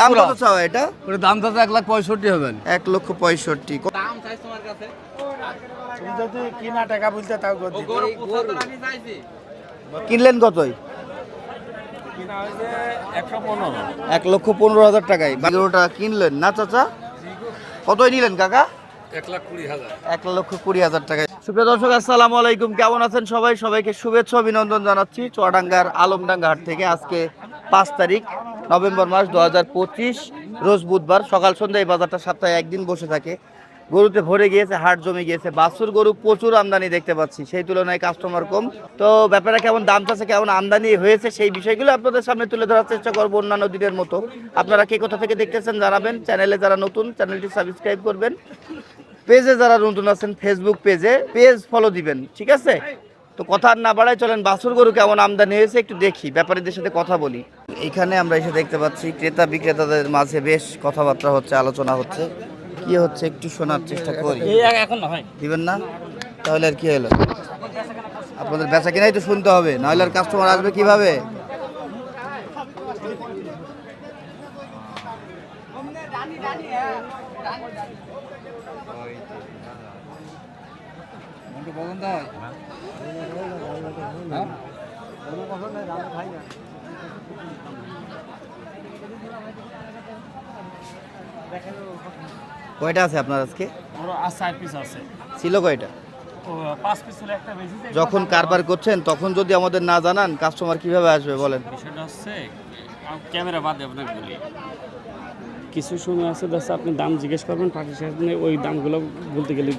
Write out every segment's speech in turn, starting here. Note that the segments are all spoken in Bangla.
দাম কত চাও এটা? দাম তো এক লাখ পঁয়ষট্টি হবেন। এক লক্ষ পঁয়ষট্টি। ক- তুমি যদি কিনা টাকা বলতে তাও। কিনলেন কতই? এক লক্ষ পনেরো হাজার টাকায়। বারোটা কিনলেন না চাচা? কতই নিলেন কাকা? এক লাখ এক লক্ষ কুড়ি হাজার টাকায়। সুপ্রিয় দর্শক আসসালামু আলাইকুম। কেমন আছেন সবাই? সবাইকে শুভেচ্ছা অভিনন্দন জানাচ্ছি। চুয়াডাঙ্গার আলমডাঙ্গা হাট থেকে আজকে পাঁচ তারিখ। নভেম্বর মাস দু হাজার পঁচিশ, রোজ বুধবার সকাল সন্ধ্যা এই বাজারটা সপ্তাহে একদিন বসে থাকে। গরুতে ভরে গিয়েছে, হাট জমে গিয়েছে, বাছুর গরু প্রচুর আমদানি দেখতে পাচ্ছি, সেই তুলনায় কাস্টমার কম। তো ব্যাপারে কেমন, দাম চাচ্ছে কেমন আমদানি হয়েছে সেই বিষয়গুলো আপনাদের সামনে তুলে ধরার চেষ্টা করব অন্যান্য দিনের মতো। আপনারা কে কোথা থেকে দেখতেছেন জানাবেন চ্যানেলে যারা নতুন চ্যানেলটি সাবস্ক্রাইব করবেন। পেজে যারা নতুন আছেন ফেসবুক পেজে পেজ ফলো দিবেন, ঠিক আছে? তো কথা আর না বাড়ায় চলেন বাছুর গরু কেমন আমদানি হয়েছে একটু দেখি ব্যাপারীদের সাথে কথা বলি। এখানে আমরা এসে দেখতে পাচ্ছি ক্রেতা বিক্রেতাদের মাঝে বেশ কথাবার্তা হচ্ছে আলোচনা হচ্ছে। কি হচ্ছে একটু শোনার চেষ্টা করি। এখন দিবেন না? তাহলে আর কি হলো? আপনাদের বেচা কিনাই তো শুনতে হবে নাহলে আর কাস্টমার আসবে কীভাবে? কয়টা আছে আপনার আজকে? ছিল কয়টা? ও পাঁচ পিস হলে একটা বেশি যে- যখন কারবার করছেন তখন যদি আমাদের না জানান কাস্টমার কীভাবে আসবে বলেন? বিষয়টা হচ্ছে ক্যামেরা বাদে আপনাকে বলি। কিছু সময় আছে যাচ্ছে আপনি দাম জিজ্ঞেস করবেন পাখির সাথে ওই দামগুলো বলতে গেলে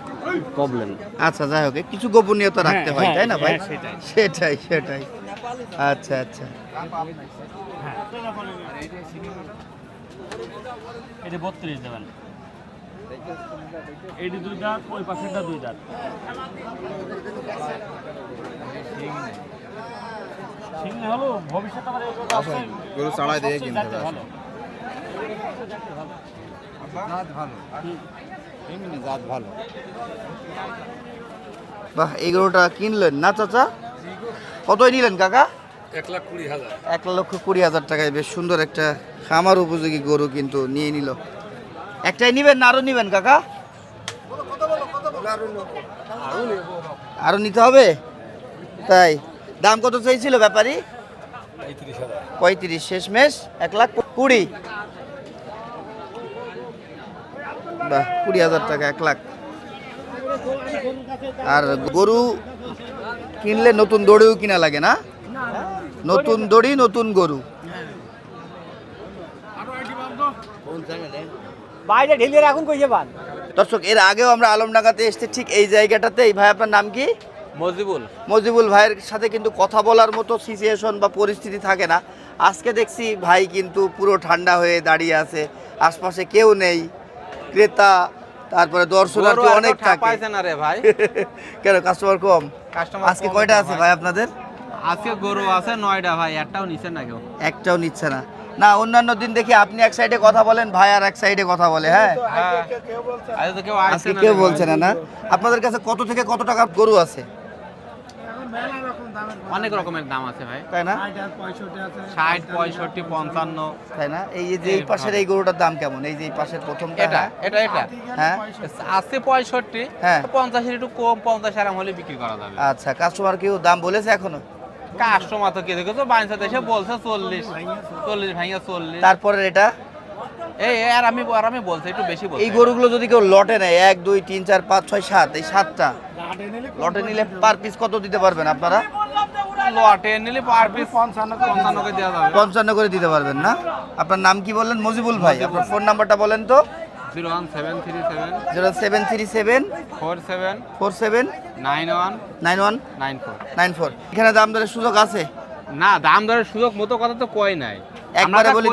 প্রবলেম আচ্ছা যাই হোক কিছু গোপনীয়তা রাখতে হ্যাঁ, হয় হ্যাঁ, তাই না ভাই? হ্যাঁ, সেটাই। সেটাই সেটাই। আচ্ছা আচ্ছা। এটা বত্রিশ দেবেন। এটি দুই দাঁত ওই পাশেরটা দুই দাঁত। সিংহ হলো ভবিষ্যতে আবার এগুলো আছে। গরু চালাই দিয়ে সবচেয়ে কিনতে জাতে ভালো। এমনি জাত ভালো। বাহ এই গরুটা কিনলেন না চাচা? কতই নিলেন কাকা? এক লাখ কুড়ি হাজার। এক লক্ষ কুড়ি হাজার টাকায় বেশ সুন্দর একটা খামার উপযোগী গরু কিন্তু নিয়ে নিল। একটাই নিবেন না আরও নিবেন কাকা? আরও নিতে হবে? তাই। দাম কত চাইছিল ব্যাপারী? পঁয়ত্রিশ হাজার। পঁয়ত্রিশ শেষ মেশ এক লাখ কুড়ি। বাহ কুড়ি হাজার টাকা এক লাখ। আর গরু কিনলে নতুন দড়িও কিনা লাগে না? নতুন দড়ি নতুন গরু। বাইরে ঢেলে রাখুন কইছে বান। দর্শক এর আগেও আমরা আলমডাঙ্গাতে এসেছি ঠিক এই জায়গাটাতে। এই ভাই আপনার নাম কি? মজিবুল। মজিবুল ভাইয়ের সাথে কিন্তু কথা বলার মতো সিচুয়েশন বা পরিস্থিতি থাকে না। আজকে দেখছি ভাই কিন্তু পুরো ঠান্ডা হয়ে দাঁড়িয়ে আছে আশপাশে কেউ নেই। ক্রেতা তারপরে দর্শনার্থী অনেক থাকে। পাইছে না রে ভাই? কেন কাস্টমার কম? কাস্টমার আজকে কয়টা আছে ভাই আপনাদের? আজকে গরু আছে নয়টা ভাই একটাও নিচে না কেউ। একটাও নিচ্ছে না। না অন্যান্য দিন দেখি আপনি এক সাইডে কথা বলেন ভাই আর এক সাইডে কথা বলে হ্যাঁ? আজকে তো কেউ বলছে না। না আপনাদের কাছে কত থেকে কত টাকার গরু আছে? অনেক রকমের দাম আছে ভাই। তাই না? ষাট পঁয়ষট্টি পঞ্চান্ন। তাই না? এই যে এই পাশের এই গরুটার দাম কেমন? এই যে এই পাশের প্রথমটা এটা এটা এটা। হ্যাঁ? আছে পঁয়ষট্টি হ্যাঁ। পঞ্চাশের একটু কম পঞ্চাশ আরাম হলে বিক্রি করা যাবে। আচ্ছা কাস্টমার কেউ দাম বলেছে এখনও? কাস্টমার তো কে দেখো তো বাইনসা দেশে বলছে চল্লিশ চল্লিশ ভাঙিয়া চল্লিশ। তারপরে এটা? এই আর আমি আর আমি বলছি একটু বেশি বলছি। এই গরুগুলো যদি কেউ লটে নেয় এক দুই তিন চার পাঁচ ছয় সাত এই সাতটা। লটে নিলে পার পিস কত দিতে পারবেন আপনারা? লটে নিলে পার পিস পঞ্চান্ন করে দেওয়া যাবে। পঞ্চান্ন করে দিতে পারবেন না? আপনার নাম কি বললেন? মজিবুল ভাই আপনার ফোন নাম্বারটা বলেন তো। এখানে দাম দরের সুযোগ আছে? না দাম দরের সুযোগ মতো কথা তো কই নাই। একবারে বলে?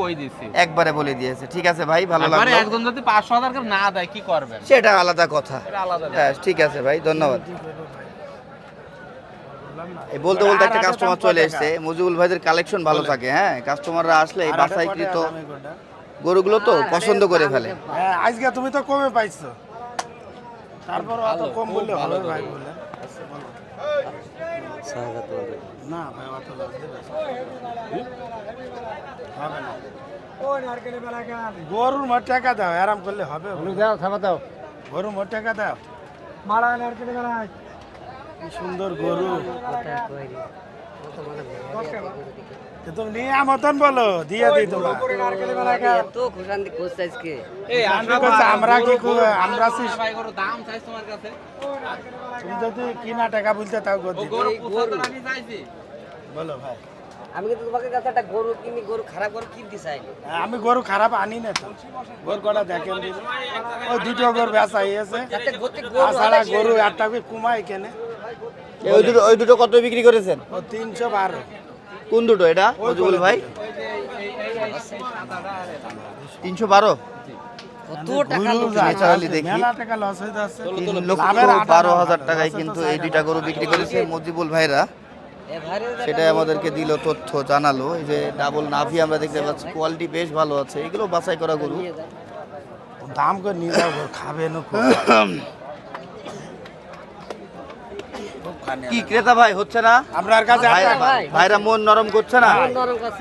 কই দিছি। একবারে বলে দিয়েছে। ঠিক আছে ভাই ভালো লাগল। একজন যদি পাঁচশো হাজার না দেয় কি করবেন? সেটা আলাদা কথা। আলাদা হ্যাঁ ঠিক আছে ভাই ধন্যবাদ। বলতে বলতে একটা কাস্টমার চলে এসেছে। মজিবুল ভাইদের কালেকশন ভালো থাকে হ্যাঁ? কাস্টমাররা আসলে এই বাছাইকৃত গরুগুলো তো পছন্দ করে ফেলে। হ্যাঁ আজকে তুমি তো কমে পাইছো। তারপর অত কম বললে হবে ভাই বলে না ভাই অত লস দেবে হবে না। গরুর মোট টাকা দাও আরাম করলে হবে। দাও। গরুর মোট টাকা দাও। কি সুন্দর গরু। তুমি নিয়ে মতন বলো দিয়ে দিই তোমার এত খুশান্তি খুঁজছে আজকে। আমি আমরা কি আমরা গরু দাম চাইছ তোমার কাছে। তুমি যদি কিনা টাকা বলতে তাও করে দিতে। গরু পঁচাত্তর আমি চাইছি। বলো ভাই। আমি কিন্তু তোমাকে কাছে একটা গরু কিনি গরু খারাপ গরু কিনতে চাইনি আমি গরু খারাপ আনি না তো। গরু কটা দেখেন ওই দুটো গরু বেচা হয়েছে। গরু কুমাই কেনে। ওই দুটো ওই দুটো কত বিক্রি করেছেন? তিনশো বারো। কোন দুটো এটা মজিবুল ভাই? তিনশো বারো? বারো হাজার টাকায় কিন্তু এই। দুইটা গরু বিক্রি করেছে মজিবুল ভাইরা। সেটাই আমাদেরকে দিল তথ্য জানালো। এই যে ডাবল নাভি আমরা দেখতে পাচ্ছি। কোয়ালিটি বেশ ভালো আছে। এগুলো বাছাই করা গরু। দাম করে নিয়ে খাবে না খুব। খুব খানে। কি ক্রেতা ভাই হচ্ছে না? আপনার কাছে ভাইরা মন নরম করছে না? মন।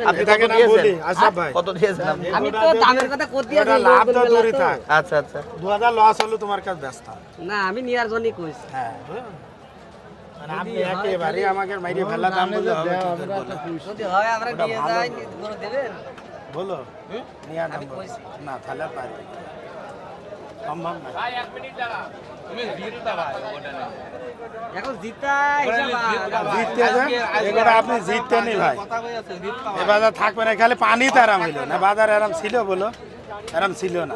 আপনি কত দিয়েছেন? বলি, আশরাফ ভাই। কত দিয়েছেন আপনি? আমি তো দামের কথা করতে ওটা লাভ তো দূরই থাক। আচ্ছা আচ্ছা। দু হাজার লস হলো তোমার কাছে ব্যস্ত। না আমি নেওয়ার জন্যই কইছি। হ্যাঁ মানে আপনি একেবারে আমাকে মাইরে ফেলা দাম বলে করে? যদি হয় আমরা নিয়ে যাই গরু দেবেন? বলো। নিয়ে দাম বলো। না তাহলে পারি সম্ভব না। ভাই ওটা না এখন আপনি জিততে নি ভাই। এ বাজার থাকবে না খালি পানি তো আরাম হইল না বাজার আরাম ছিল বলো আরাম ছিল না।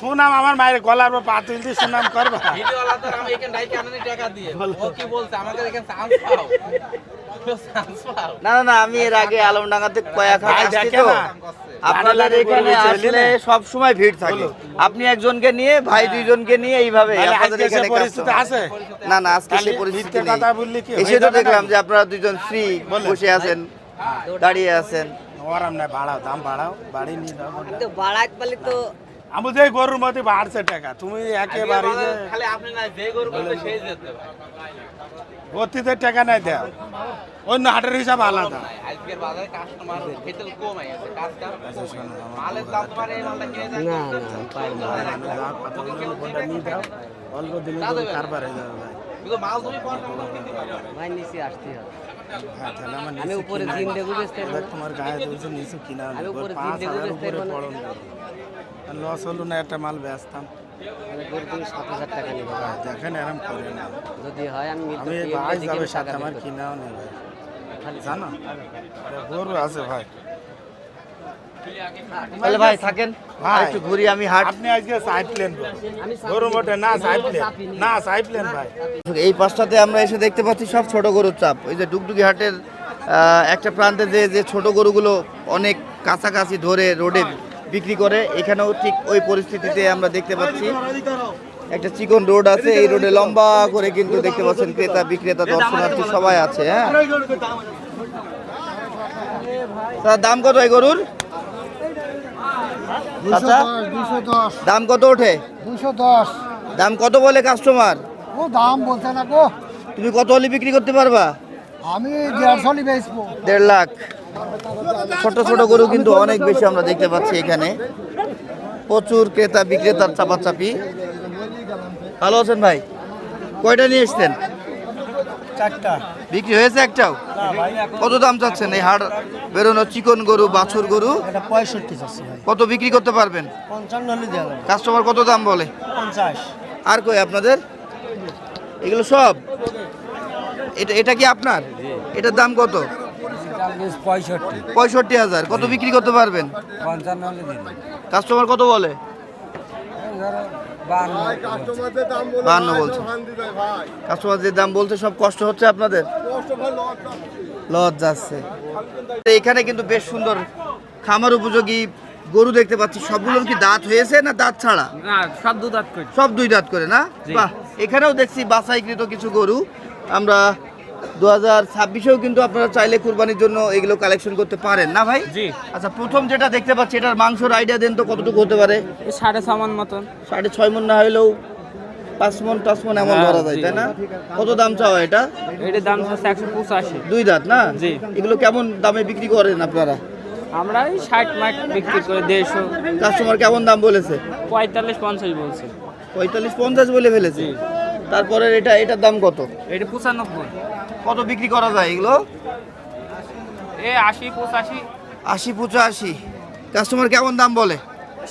সুনাম আমার মায়ের গলার পর পা তুলতে সুনাম করবা। না না না আমি এর আগে আলমডাঙ্গাতে কয়েক আপনাদের এখানে আসলে সব সময় ভিড় থাকে। আপনি একজনকে নিয়ে ভাই দুইজনকে নিয়ে এইভাবে আপনাদের এখানে পরিস্থিতি আছে? না না আজকে সেই পরিস্থিতি কথা বললে এসে তো দেখলাম যে আপনারা দুজন ফ্রি বসে আছেন দাঁড়িয়ে আছেন। ওরাম না বাড়াও দাম বাড়াও বাড়ি নিয়ে যাও বাড়াইতে পারলে তো আমি যে গরুর মধ্যে বাড়ছে টাকা তুমি একেবারে খালি আপনি না যে গরু সেই যেতে ভাই গতিতে টাকা নাই দাও অন্য হাটের হিসাব আলাদা। আজকের বাজারে কাস্টমার খেতে কম গেছে কাজ কাম শোনো, আমার মালের দাম তোমার এই মালটা কিনে যায় না না পাই না আমি যা কথা বললাম, ফোনটা নিয়ে দাও অল্প দিনে কারবার হয়ে যাবে ভাই। নিচে আসতে হবে। হ্যাঁ আমি উপরে বেচতে। তোমার গায়ে তুলছে নিচে কিনা আমি উপরে বেচতে লস হলো না একটা মাল বেচতাম। সাত হাজার টাকা নিবো। দেখেন এরম করে না। যদি হয় আমি আমি ভাই যাবে সাথে আমার কিনাও নেই ভাই। জানো? গরু আছে ভাই। তাহলে ভাই থাকেন। ভাই। একটু ঘুরি আমি হাট আপনি আজকে সাইড গরু মোটে না সাইড প্লেন চাপি নি। না সাইড ভাই। এই পাঁচটাতে আমরা এসে দেখতে পাচ্ছি সব ছোট গরুর চাপ। ওই যে ডুগডুগি হাটের একটা প্রান্তে যে যে ছোট গরুগুলো অনেক কাছাকাছি ধরে রোডে বিক্রি করে। এখানেও ঠিক ওই পরিস্থিতিতে আমরা দেখতে পাচ্ছি। একটা চিকন রোড আছে এই রোডে লম্বা করে কিন্তু দেখতে পাচ্ছেন ক্রেতা বিক্রেতা দর্শনার্থী সবাই আছে হ্যাঁ? স্যার দাম কত এই গরুর? আচ্ছা দাম কত ওঠে? দুশো দশ দাম কত বলে কাস্টমার ও দাম বলছে না গো। তুমি কত হলে বিক্রি করতে পারবা? আমি দেড়শো নি বেচবো। দেড় লাখ। ছোট ছোট গরু কিন্তু অনেক বেশি আমরা দেখতে পাচ্ছি এখানে। প্রচুর ক্রেতা বিক্রেতার চাপাচাপি। ভালো আছেন ভাই? কয়টা নিয়ে এসছেন? চারটা। বিক্রি হয়েছে একটাও? কত দাম চাচ্ছেন এই হাড় বেরোনো চিকন গরু বাছুর গরু? পঁয়ষট্টি কত বিক্রি করতে পারবেন? কাস্টমার কত দাম বলে? পঞ্চাশ। আর কই আপনাদের? এগুলো সব? এটা এটা কি আপনার? এটার দাম কত? পঁয়ষট্টি হাজার। কত বিক্রি করতে পারবেন? কাস্টমার কত বলে? বাহান্ন বলছে। কাস্টমার যে দাম বলছে সব কষ্ট হচ্ছে আপনাদের? লজ যাচ্ছে। এখানে কিন্তু বেশ সুন্দর খামার উপযোগী গরু দেখতে পাচ্ছি। সবগুলোর কি দাঁত হয়েছে না দাঁত ছাড়া? সব দুধ আট করে। সব দুই দাঁত করে না? বাহ এখানেও দেখছি বাছাইকৃত কিছু গরু। আমরা দু হাজার ছাব্বিশেও কিন্তু আপনারা চাইলে কুরবানির জন্য এগুলো কালেকশন করতে পারেন। না ভাই? জি। আচ্ছা প্রথম যেটা দেখতে পাচ্ছি এটার মাংসর আইডিয়া দেন তো কতটুকু হতে পারে? সাড়ে ছমান মতন। সাড়ে ছয় মন না হলেও পাঁচ মন টাচ মন এমন হ্যাঁ, ধরা যায় তাই না? কত দাম চাওয়া এটা? এটার দাম হচ্ছে একশো পঁচাশি। দুই দাঁত না? জি। এগুলো কেমন দামে বিক্রি করেন আপনারা? আমরা এই ষাট মাইট বিক্রি করে দেড়শো। কাস্টমার কেমন দাম বলেছে? পঁয়তাল্লিশ পঞ্চাশ বলছে। পঁয়তাল্লিশ পঞ্চাশ বলে ফেলেছে। তারপরে এটা এটার দাম কত? এটা পঁচানব্বই। কত বিক্রি করা যায় এগুলো? এ আশি পঁচাশি। আশি পঁচাশি। কাস্টমার কেমন দাম বলে?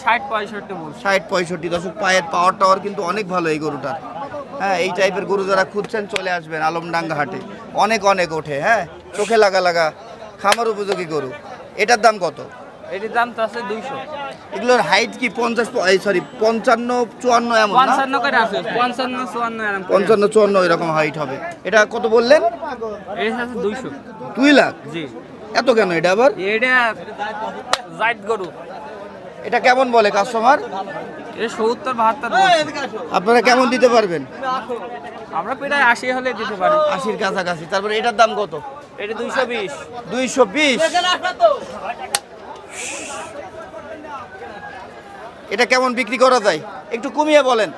ষাট পঁয়ষট্টি ষাট পঁয়ষট্টি। দশক পায়ের পাওয়ার টাওয়ার কিন্তু অনেক ভালো এই গরুটার। হ্যাঁ এই টাইপের গরু যারা খুঁজছেন চলে আসবেন আলমডাঙ্গা হাটে। অনেক অনেক ওঠে হ্যাঁ? চোখে লাগা লাগা খামার উপযোগী গরু। এটার দাম কত? এটির দাম তো আছে দুইশো। এগুলোর হাইট কি পঞ্চাশ সরি পঞ্চান্ন চুয়ান্ন এমন পঞ্চান্ন করে আছে পঞ্চান্ন চুয়ান্ন এরকম পঞ্চান্ন চুয়ান্ন এরকম হাইট হবে। এটা কত বললেন। এটা আছে দুইশো। দুই লাখ? জি। এত কেন এটা আবার? এটা জাইদ গরু। এটা কেমন বলে কাস্টমার সত্তর বাহাত্তর আপনারা কেমন দিতে পারবেন? আমরা প্রায় আশি হলে দিতে পারি। আশির কাছাকাছি। তারপরে এটার দাম কত? এটা দুইশো বিশ। দুইশো বিশ? এটা কেমন বিক্রি করা যায়? একটু কমিয়ে বলেন।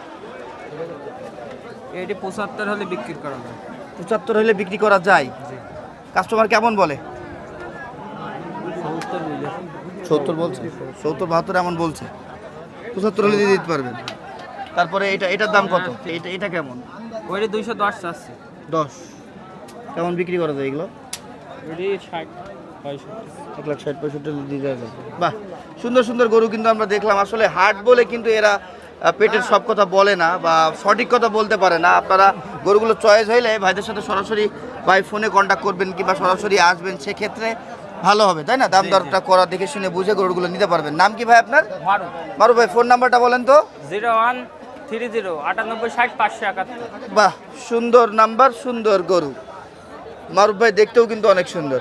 এটি পঁচাত্তর হলে বিক্রি করা যায়। পঁচাত্তর হলে বিক্রি করা যায়? কাস্টমার কেমন বলে? সত্তর বলছে? সত্তর বাহাত্তর এমন বলছে। পঁচাত্তর হলে দিয়ে দিতে পারবেন। তারপরে এটা এটার দাম কত? এটা এটা কেমন? ওইটা দুইশো দশ চাচ্ছে দশ। কেমন বিক্রি করা যায় এগুলো? ষাট। এক লাখ ষাট পঁয়ষট্টি দিয়ে যাবে বাহ সুন্দর সুন্দর গরু কিন্তু আমরা দেখলাম। আসলে হাট বলে কিন্তু এরা পেটের সব কথা বলে না বা সঠিক কথা বলতে পারে না। আপনারা গরুগুলো চয়েস হইলে ভাইদের সাথে সরাসরি ভাই ফোনে কন্ট্যাক্ট করবেন কিংবা সরাসরি আসবেন সেক্ষেত্রে ভালো হবে তাই না? দাম দরটা করা দেখে শুনে বুঝে গরুগুলো নিতে পারবেন। নাম কি ভাই আপনার? মারু। ভাই ফোন নাম্বারটা বলেন তো। জিরো ওয়ান থ্রি জিরো আটানব্বই ষাট পাঁচশো একাত্তর। বাহ সুন্দর নাম্বার সুন্দর গরু। মারুফ ভাই দেখতেও কিন্তু অনেক সুন্দর।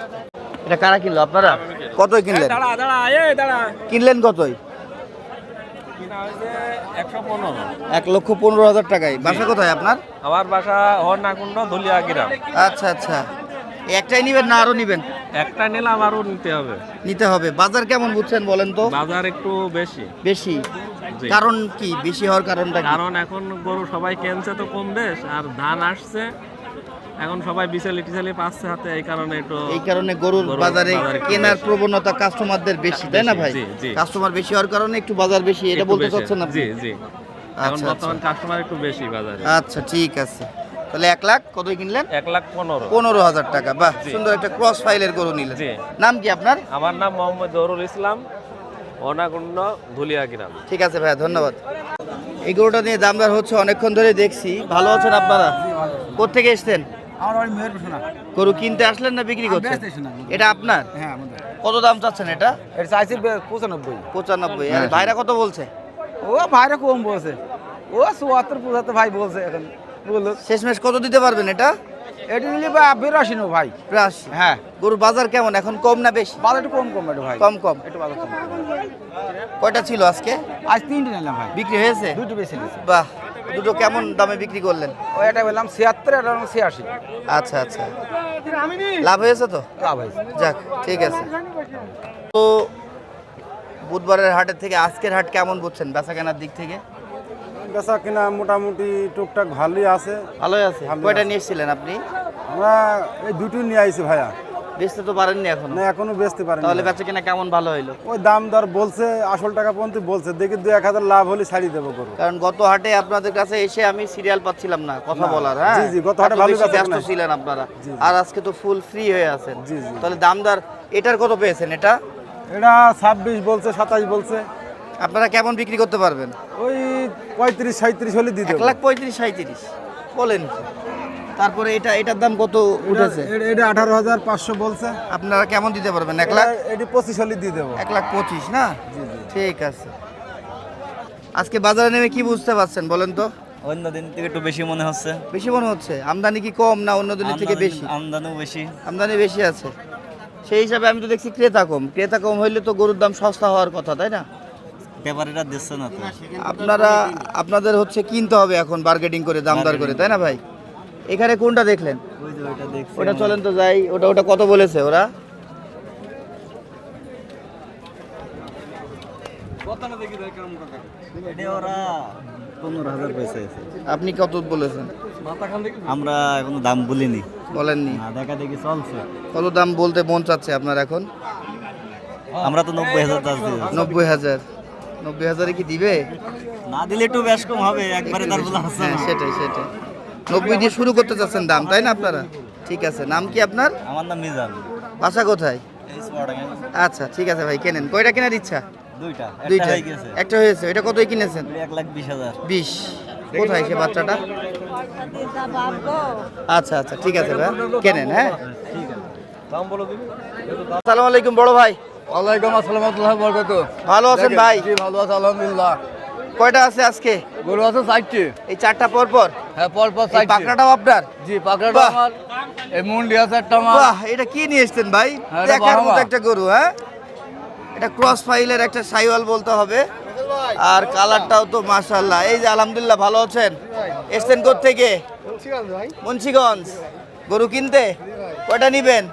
এটা কারা কিনলো? আপনারা? কতই কিনলেন? দাঁড়া দাঁড়া এ দাঁড়া। কিনলেন কতই? এক লক্ষ পনেরো হাজার টাকায়। বাসা কোথায় আপনার? আমার বাসা হরনাকুণ্ড ধুলিয়া গ্রাম আচ্ছা। আচ্ছা একটাই নিবেন না আরও নিবেন? একটা নিলাম আরও নিতে হবে। নিতে হবে। বাজার কেমন বুঝছেন বলেন তো? বাজার একটু বেশি। বেশি? কারণ কি? বেশি হওয়ার কারণটা কারণ এখন গরু সবাই কেনছে তো কম বেশ আর ধান আসছে। এখন সবাই বিচালি টিচালি পাচ্ছে হাতে এই কারণে একটু এই কারণে গরুর বাজারে কেনার প্রবণতা কাস্টমারদের বেশি তাই না ভাই। কাস্টমার বেশি হওয়ার কারণে একটু বাজার বেশি এটা বলতে চাচ্ছেন আপনি? জি জি। এখন আচ্ছা। আচ্ছা বর্তমান কাস্টমার একটু বেশি বাজারে। আচ্ছা ঠিক আছে। তাহলে এক লাখ কতই কিনলেন? এক লাখ পনেরো। পনেরো হাজার টাকা। বাহ সুন্দর একটা ক্রস ফাইলের গরু নিলেন। নাম কি আপনার? আমার নাম মোহাম্মদ জহরুল ইসলাম অনাকুণ্ড ধুলিয়া গ্রাম। ঠিক আছে ভাইয়া ধন্যবাদ। এই গরুটা নিয়ে দামদার হচ্ছে অনেকক্ষণ ধরে দেখছি। ভালো আছেন আপনারা? কোথেকে এসছেন? আমার বাড়ি মেয়ের শোনা গরু কিনতে আসলেন না বিক্রি করছেন? না। এটা আপনার? হ্যাঁ আমাদের। কত দাম চাচ্ছেন এটা? এটা চাইছি পঁচানব্বই। পঁচানব্বই। আর ভাইরা কত বলছে? ও ভাইরা কম বলছে। ও চুয়াত্তর পঁচাত্তর ভাই বলছে এখন। বলল শেষমেশ কত দিতে পারবেন এটা? এটি নিলে বা বেরোসি নো ভাই। প্রাস হ্যাঁ। গরুর বাজার কেমন? এখন কম না বেশি? বাজার একটু কম কম একটু ভাই। কম কম। একটু বাজার কম। কয়টা ছিল আজকে? আজ তিনটে নিলাম ভাই। বিক্রি হয়েছে? দুটো বেশি নিয়েছি। বাহ। দুটো কেমন দামে বিক্রি করলেন? ওই এটা বললাম ছিয়াত্তর এটা বললাম ছিয়াশি। আচ্ছা আচ্ছা। লাভ হয়েছে তো? লাভ হয়েছে। যাক ঠিক আছে। তো বুধবারের হাটের থেকে আজকের হাট কেমন বুঝছেন? বেচা কেনার দিক থেকে? বেচা কিনা মোটামুটি টুকটাক ভালোই আছে। ভালোই আছে। কয়টা আছে। নিয়ে এসেছিলেন আপনি? আমরা এই দুটো নিয়ে আইছি ভাইয়া। বেচতে তো পারেননি এখন? না এখনও বেচতে পারেন তাহলে বেচা কেনা কেমন ভালো হইল? ওই দাম দর বলছে আসল টাকা পর্যন্ত বলছে। দেখি দু এক হাজার লাভ হলে ছাড়িয়ে দেবো করব কারণ গত হাটে আপনাদের কাছে এসে আমি সিরিয়াল পাচ্ছিলাম না কথা বলার হ্যাঁ? জি, জি, গত হাটে বেচা ব্যস্ত ছিলেন আপনারা। আর আজকে তো ফুল ফ্রি হয়ে আছেন। জি, জি। তাহলে দামদার এটার কত পেয়েছেন এটা? এটা ছাব্বিশ বলছে সাতাশ বলছে। আপনারা কেমন বিক্রি করতে পারবেন? ওই পঁয়ত্রিশ সাঁত্রিশ হলে দিয়ে এক লাখ পঁয়ত্রিশ সাঁত্রিশ বলেন? তারপরে এটা এটার দাম কত উঠেছে? এটা- এটা আঠারো হাজার পাঁচশো বলছে। আপনারা কেমন দিতে পারবেন? এক লাখ? এটা- এটি পঁচিশ হলে দিয়ে দেবো। এক লাখ পঁচিশ না? ঠিক আছে। আজকে বাজারে নেমে কি বুঝতে পারছেন বলেন তো? অন্য দিন থেকে একটু বেশি মনে হচ্ছে। বেশি মনে হচ্ছে? আমদানি কি কম না অন্য দিনের থেকে বেশি? আমদানিও বেশি। আমদানি বেশি আছে। সেই হিসাবে আমি তো দেখছি ক্রেতা কম। ক্রেতা কম হইলে তো গরুর দাম সস্তা হওয়ার কথা তাই না? ব্যাপারীরা দিচ্ছে না তো। আপনারা আপনাদের হচ্ছে কিনতে হবে এখন বার্গেটিং করে দামদার করে তাই না ভাই? এখানে কোনটা দেখলেন? ওটা চলেন তো যাই। ওটা ওটা কত বলেছে ওরা? আপনি কত বলেছেন? আমরা এখনও দাম বলিনি। বলেননি। দেখা দেখি চলছে। কত দাম বলতে মন চাচ্ছে আপনার এখন? আমরা তো নব্বই হাজার নব্বই হাজার। নব্বই হাজারে কি দিবে? না দিলে একটু বেশ কম হবে একবারে তার হ্যাঁ সেটাই সেটাই। নব্বই দিয়ে শুরু করতে চাচ্ছেন দাম তাই না আপনারা? ঠিক আছে নাম কি আপনার? আমার নাম মিজান। বাসা কোথায়? আচ্ছা ঠিক আছে ভাই কেনেন। কয়টা কেনার ইচ্ছা? দুইটা একটা দুইটা। একটা হয়েছে এটা কতই কিনেছেন? এক লাখ বিশ হাজার। বিশ। কোথায় সে বাচ্চাটা? আচ্ছা আচ্ছা ঠিক আছে ভাই কেনেন হ্যাঁ? আসসালামু আলাইকুম বড় ভাই। ওয়ালাইকুম আসসালাম বরকত ভালো আছেন ভাই? জি ভালো আছে আলহামদুলিল্লাহ। কয়টা আছে আজকে? গরু আছে চারটে। এই চারটা পর পর হ্যাঁ পর পর চারটে। পাকড়াটাও আপনার? জি পাকড়াটা আমার। এই মুন্ডি আছে একটা আমার। বাহ এটা কি নিয়ে এসছেন ভাই? হ্যাঁ, এটা দেখার মতো একটা গরু হ্যাঁ? এটা ক্রস ফাইলের একটা সাইওয়াল বলতে হবে। আর কালারটাও তো মাশাআল্লাহ। এই যে আলহামদুলিল্লাহ ভালো আছেন? এসছেন থেকে মুন্সিগঞ্জ। গরু কিনতে? কয়টা নিবেন?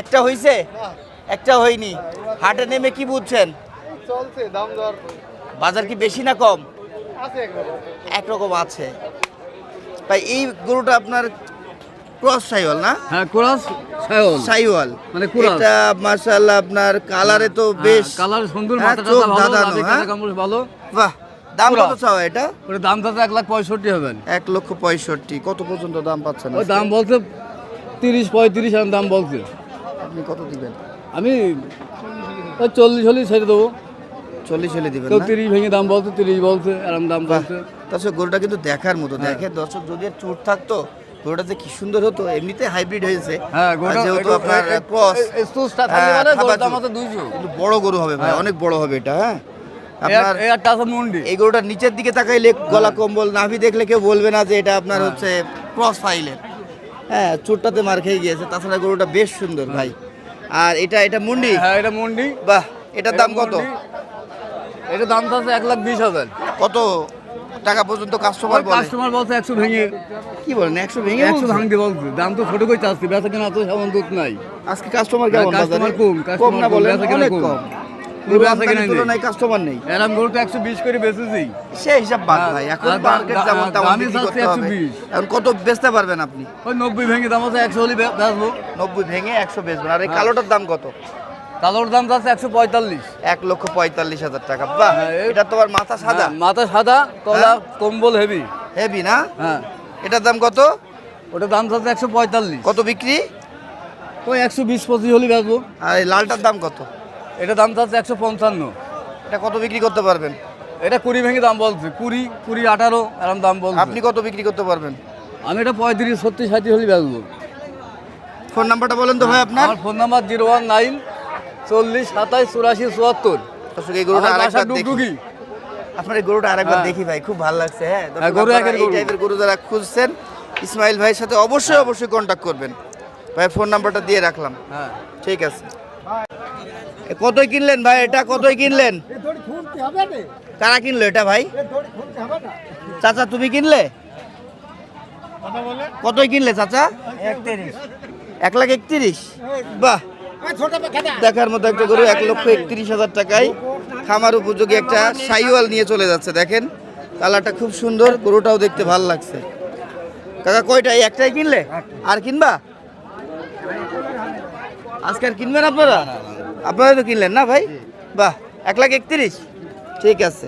একটা হইছে? একটা হয়নি। হাটে নেমে কি বুঝছেন? বাজার কি বেশি না কম? একরকম। আছে। ভাই এই গরুটা আপনার ক্রস সাইওয়াল না? হ্যাঁ ক্রস সায়ল সাইওয়াল। মানে কুরাস। এটা মাশাআল্লাহ আপনার কালারে তো বেশ কালার সুন্দর হ্যাঁ, মাথাটা ভালো রাতে হ্যাঁ? কামড় ভালো। বাহ দাম কত চাও এটা? ওর দাম তাতে এক লাখ পঁয়ষট্টি হবেন। এক লক্ষ পঁয়ষট্টি। কত পর্যন্ত দাম পাচ্ছেন ওই দাম বলছে তিরিশ পঁয়ত্রিশ এরকম দাম বলছে। আপনি কত দিবেন? আমি ওই চল্লিশ হলেই ছেড়ে দেবো। চল্লিশ হলে দিবেন কেউ তিরিশ ভেঙে দাম বলছে তিরিশ বলছে এরকম দাম বাহ, বলছে। দর্শক গরুটা কিন্তু দেখার মতো। দেখে দর্শক যদি চুট থাকতো গরুটা যে কি সুন্দর হতো এমনিতে হাইব্রিড হয়েছে। হ্যাঁ যেহেতু আপনার ক্রস দাম আছে কিন্তু বড় গরু হবে ভাই অনেক বড় হবে এটা হ্যাঁ? আপনার এই গরুটার নিচের দিকে তাকাইলে গলা কম্বল নাভি দেখলে কেউ বলবে না যে এটা আপনার হচ্ছে ক্রস ফাইলের হ্যাঁ চোটটাতে মার খেয়ে গিয়েছে তাছাড়া গরুটা বেশ সুন্দর ভাই। আর এটা এটা মুন্ডি? হ্যাঁ এটা মুন্ডি। বাহ এটার দাম কত? এটা দাম আছে এক লাখ বিশ হাজার। কত টাকা পর্যন্ত কাস্টমার বলে? কাস্টমার বলছে একশো ভেঙে কি বলেন একশো ভেঙে একশো ভাঙতে বলছে। দাম তো ছোট করে চাচ্ছি বেচা কেনা তো সেমন দুধ নাই। আজকে কাস্টমার হ্যাঁ, কেমন বাজারে? কম, কম না অনেক কম। কাস্টমার নেই। গরু তো একশো বিশ করে বেচেছি হিসাব বাদ হ্যাঁ, ভাই এখন মার্কেট যেমন তেমন দামই বিক্রি চাচ্ছে করতে হবে। 120 এখন কত বেচতে পারবেন আপনি? ওই নব্বই ভেঙে দাম আছে একশো হলে বেচবো। নব্বই ভেঙে একশো বেচবেন হ্যাঁ। আর এই কালোটার দাম কত? কালোর দাম আছে একশো পঁয়তাল্লিশ। এক লক্ষ পঁয়তাল্লিশ হাজার টাকা। বাহ হ্যাঁ, এটা তোমার মাথা সাদা? হ্যাঁ, মাথা সাদা কলা কম্বল হেভি হেভি না? হ্যাঁ। এটার দাম কত? ওটা দাম আছে একশো পঁয়তাল্লিশ। কত বিক্রি? ওই একশো বিশ পঁচিশ হলে বেচবো। আর এই লালটার দাম কত? এটা দাম আছে একশো পঞ্চান্ন। এটা কত বিক্রি করতে পারবেন? এটা কুড়ি ভেঙে দাম বলছে। কুড়ি কুড়ি আঠারো এরম দাম বলছে। আপনি কত বিক্রি করতে পারবেন? আমি এটা পঁয়ত্রিশ ছত্রিশ সাঁত্রিশ হলে বেচবো। ফোন নাম্বারটা বলেন তো ভাই আপনার। Phone number zero one nine চল্লিশ সাতাশ চুরাশি চুয়াত্তর। এই গরুটা আরেকবার ডুগডুগি। আপনার এই গরুটা আরেকবার হ্যাঁ। দেখি ভাই খুব ভালো লাগছে হ্যাঁ? হ্যাঁ, গরু এই গরু। টাইপের গরু যারা খুঁজছেন ইসমাইল ভাইয়ের সাথে অবশ্যই অবশ্যই কন্ট্যাক্ট করবেন। ভাই ফোন নাম্বারটা দিয়ে রাখলাম। হ্যাঁ। ঠিক আছে। কতই কিনলেন ভাই এটা? কতই কিনলেন? কারা কিনলো এটা ভাই? চাচা তুমি কিনলে? কতই কিনলে চাচা? এক লাখ একত্রিশ। বাহ। দেখার মতো একটা গরু, এক লক্ষ একত্রিশ হাজার টাকায় খামার উপযোগী একটা সাইওয়াল নিয়ে চলে যাচ্ছে, দেখেন। কালারটা খুব সুন্দর, গরুটাও দেখতে ভালো লাগছে। কাকা, কয়টা? এই একটাই কিনলে? আর কিনবা? আজকে আর কিনবেন আপনারা? আপনারা তো কিনলেন না ভাই? বাহ, এক লাখ একত্রিশ। ঠিক আছে।